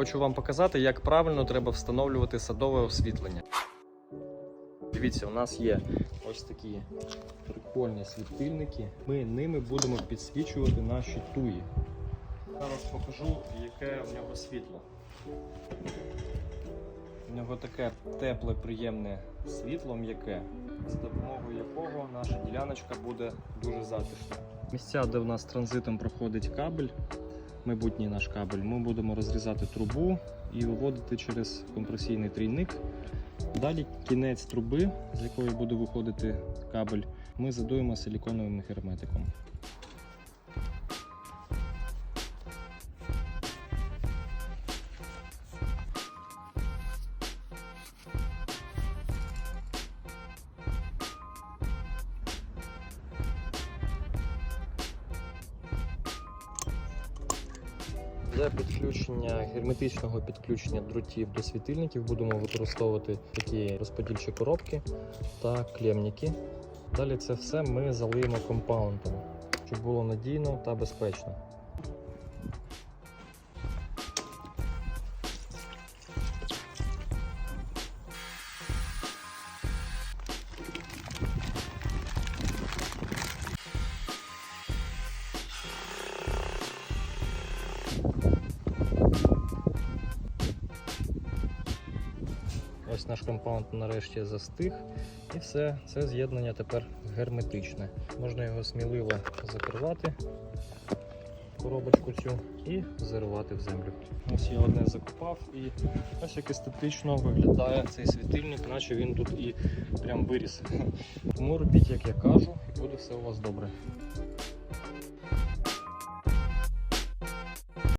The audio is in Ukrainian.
Хочу вам показати, як правильно треба встановлювати садове освітлення. Дивіться, у нас є ось такі прикольні світильники. Ми ними будемо підсвічувати наші туї. Зараз покажу, яке в нього світло. У нього таке тепле, приємне світло, м'яке, з допомогою якого наша діляночка буде дуже затишна. Місця, де в нас транзитом проходить кабель, майбутній наш кабель, ми будемо розрізати трубу і виводити через компресійний трійник. Далі кінець труби, з якої буде виходити кабель, ми задуємо силіконовим герметиком. Для підключення герметичного підключення дротів до світильників будемо використовувати такі розподільчі коробки та клемніки. Далі це все ми залиємо компаундом, щоб було надійно та безпечно. Ось наш компаунд нарешті застиг. І все, це з'єднання тепер герметичне. Можна його сміливо закривати, коробочку цю, і заривати в землю. Ось я одне закопав і ось як естетично виглядає цей світильник, наче він тут і прям виріс. Тому робіть, як я кажу, і буде все у вас добре.